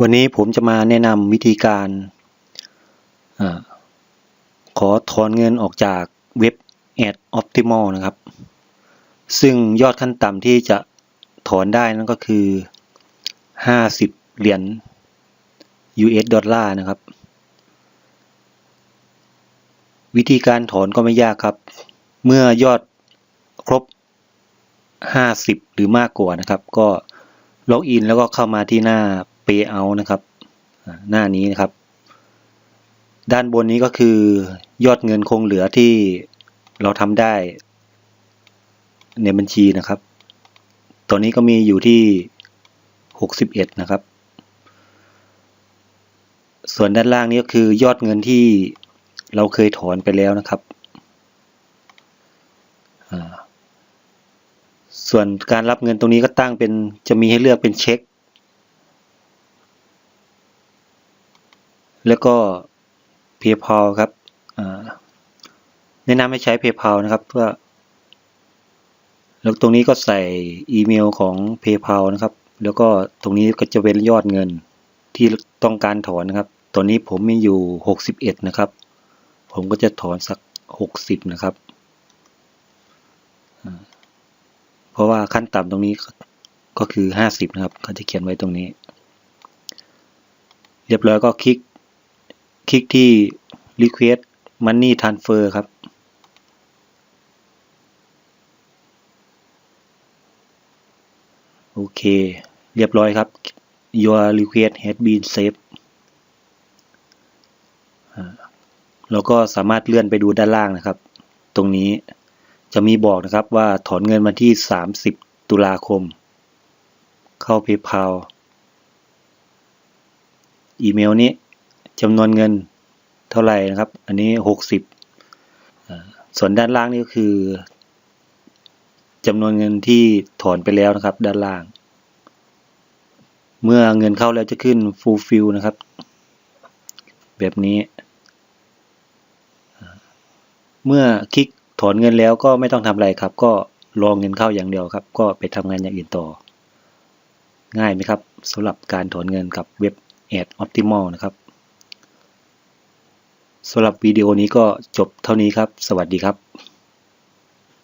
วันนี้ผมจะมาแนะนำวิธีการอขอถอนเงินออกจากเว็บ Ad Optimal นะครับ ซึ่งยอดขั้นต่ำที่จะถอนได้นั่นก็คือ 50 เหรียญ US ดอลลาร์นะครับ วิธีการถอนก็ไม่ยากครับ เมื่อยอดครบ 50 หรือมากกว่านะครับ ก็ล็อกอินแล้วก็เข้ามาที่หน้า Payout นะครับหน้านี้นะครับ ด้านบนนี้ก็คือยอดเงินคงเหลือที่เราทำได้ ในบัญชีนะครับ ตอนนี้ก็มีอยู่ที่ 61 นะครับ ส่วนด้านล่างนี้ก็คือยอดเงินที่เราเคยถอนไปแล้วนะครับ ส่วนการรับเงินตรงนี้ก็ตั้งเป็นจะมีให้เลือกเป็นเช็ค แล้วก็ PayPal ครับแนะนำให้ใช้ PayPal นะครับเพื่อ แล้วตรงนี้ก็ใส่อีเมลของ PayPal นะครับ แล้วก็ตรงนี้ก็จะเป็นยอดเงินที่ต้องการถอนนะครับ ตอนนี้ผมมีอยู่ 61 นะครับ ผมก็จะถอนสัก 60 นะครับ เพราะว่าขั้นต่ำตรงนี้ก็คือ 50 นะครับเขาจะเขียนไว้ตรงนี้ เรียบร้อยก็คลิก ลิกที่ request money transfer ครับ โอเค เรียบร้อยครับ your request has been saved อ่าแล้วก็สามารถเลื่อนไปดูด้านล่างนะครับ ตรงนี้จะมีบอกนะครับว่าถอนเงินมาที่ 30 ตุลาคม เข้า PayPal อีเมลนี้ จำนวนเงินเท่าไหร่นะครับ อันนี้ 60 ส่วนด้านล่างนี่ก็คือจำนวนเงินที่ถอนไปแล้วนะครับ ด้านล่าง เมื่อเงินเข้าแล้วจะขึ้น fulfill นะครับ แบบนี้ เมื่อคลิกถอนเงินแล้วก็ไม่ต้องทำอะไรครับ ก็รอเงินเข้าอย่างเดียวครับ ก็ไปทำงานอย่างอื่นต่อ ง่ายไหมครับสำหรับการถอนเงินกับเว็บ Ad Optimal นะครับ สำหรับวิดีโอนี้ก็จบเท่านี้ครับ สวัสดีครับ